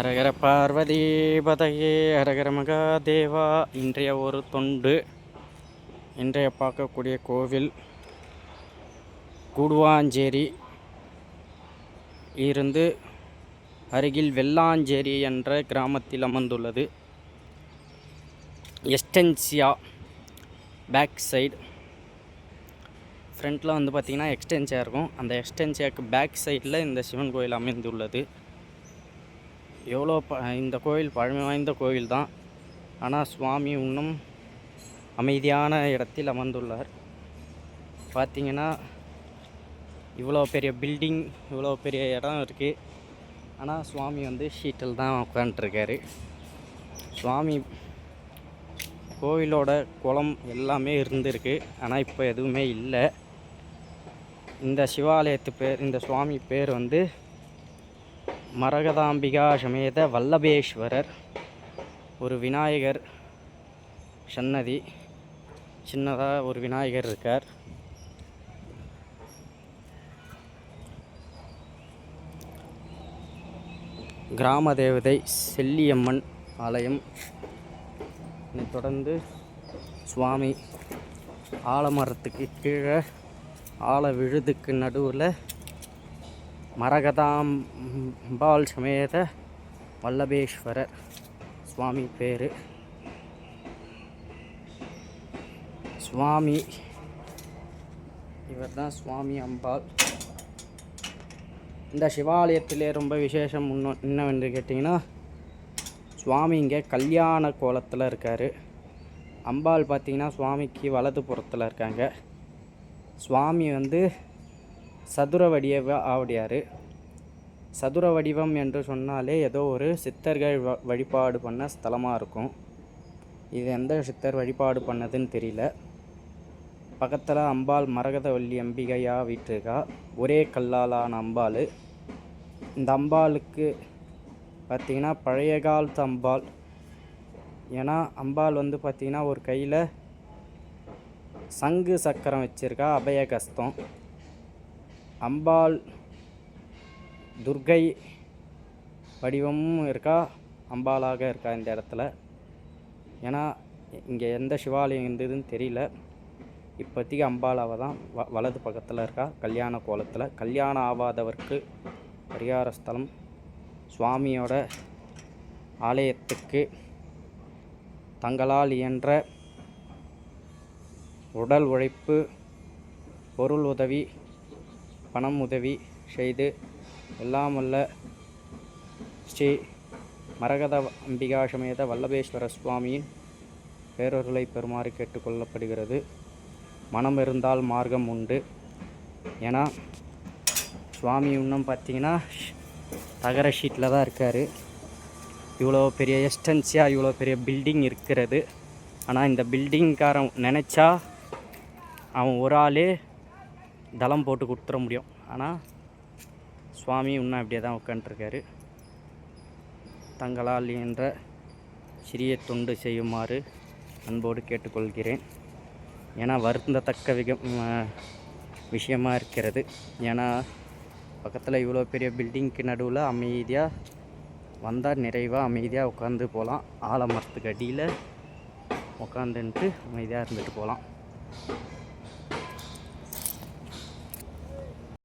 அரகர பார்வதி பதையே ஹரஹர மகாதேவா இன்றைய ஒரு தொண்டு. இன்றைய பார்க்கக்கூடிய கோவில் கூடுவாஞ்சேரி. இருந்து அருகில் வெள்ளாஞ்சேரி என்ற கிராமத்தில் அமர்ந்துள்ளது எஸ்டென்சியா பேக் சைடு. ஃப்ரண்ட்டில் வந்து பார்த்திங்கன்னா எக்ஸ்டென்சியா இருக்கும். அந்த எக்ஸ்டென்சியாவுக்கு பேக் சைடில் இந்த சிவன் கோயில் அமைந்துள்ளது. எவ்வளோ ப இந்த கோயில் பழமை வாய்ந்த கோயில் தான். ஆனால் சுவாமி இன்னும் அமைதியான இடத்தில் அமர்ந்துள்ளார். பார்த்தீங்கன்னா இவ்வளோ பெரிய பில்டிங் இவ்வளோ பெரிய இடம் இருக்குது ஆனால் சுவாமி வந்து ஷீட்டில் தான் உட்காண்ட்ருக்காரு சுவாமி கோவிலோட குளம் எல்லாமே இருந்திருக்கு. ஆனால் இப்போ எதுவுமே இல்லை. இந்த சிவாலயத்து பேர் இந்த சுவாமி பேர் வந்து மரகதாம்பிகா சமேத வல்லபேஸ்வரர் ஒரு விநாயகர் சன்னதி. சின்னதாக ஒரு விநாயகர் இருக்கார். கிராம தேவதை செல்லியம்மன் ஆலயம். தொடர்ந்து சுவாமி ஆலமரத்துக்கு கீழே ஆல விழுதுக்கு நடுவில் மரகதாம்பாள் சமேத வல்லபேஸ்வரர் சுவாமி பேர். சுவாமி இவர் தான் சுவாமி அம்பாள். இந்த சிவாலயத்திலே ரொம்ப விசேஷம் முன்னோ என்னவென்று கேட்டிங்கன்னா சுவாமி இங்கே கல்யாண கோலத்தில் இருக்கார். அம்பாள் பார்த்திங்கன்னா சுவாமிக்கு வலது புறத்தில் இருக்காங்க. சுவாமி வந்து சதுர வடிவ ஆவடியார். சதுர வடிவம் என்று சொன்னாலே ஏதோ ஒரு சித்தர்கள் வ வழிபாடு பண்ண ஸ்தலமாக இருக்கும். இது எந்த சித்தர் வழிபாடு பண்ணதுன்னு தெரியல. பக்கத்தில் அம்பாள் மரகதவல்லி அம்பிகையா வீட்டிருக்கா. ஒரே கல்லாலான அம்பாள். இந்த அம்பாளுக்கு பார்த்திங்கன்னா பழைய காலத்து அம்பாள். ஏன்னா அம்பாள் வந்து பார்த்திங்கன்னா ஒரு கையில் சங்கு சக்கரம் வச்சுருக்கா அபய கஸ்தம் அம்பாள் துர்கை வடிவமும் இருக்கா? அம்பாளாக இருக்கா இந்த இடத்துல? ஏன்னா இங்கே எந்த சிவாலயம் இருந்ததுன்னு தெரியல. இப்போதைக்கு அம்பாளாவை தான் வ வலது பக்கத்தில் இருக்கா கல்யாண கோலத்தில். கல்யாணம் ஆகாதவருக்கு பரிகார ஸ்தலம். சுவாமியோட ஆலயத்துக்கு தங்களால் இயன்ற உடல் உழைப்பு பொருள் உதவி பணம் உதவி செய்து எல்லாம் ஸ்ரீ மரகத அம்பிகா சமேத வல்லபேஸ்வர சுவாமியின் பேரொருளை பெறுமாறு கேட்டுக்கொள்ளப்படுகிறது மனம் இருந்தால் மார்க்கம் உண்டு. ஏன்னா சுவாமி இன்னும் பார்த்தீங்கன்னா தகர ஷீட்டில் தான் இருக்கார். இவ்வளோ பெரிய எஸ்டன்ஸியாக இவ்வளோ பெரிய பில்டிங் இருக்கிறது. ஆனால் இந்த பில்டிங்காரன் நினச்சா அவன் ஒரு ஆளே தளம் போட்டு கொடுத்துட முடியும். ஆனால் சுவாமி இன்னும் அப்படியே தான் உட்காந்துருக்காரு தங்களால் என்ற சிறிய தொண்டு செய்யுமாறு அன்போடு கேட்டுக்கொள்கிறேன். ஏன்னா வருந்தத்தக்க விக விஷயமாக விஷயமா இருக்கிறது. ஏன்னா பக்கத்தில் இவ்வளோ பெரிய பில்டிங்க்கு நடுவில் அமைதியாக வந்தால் நிறைவாக அமைதியாக உட்காந்து போகலாம் ஆலமரத்துக்கு அடியில் உட்காந்துன்ட்டு அமைதியாக இருந்துட்டு போகலாம்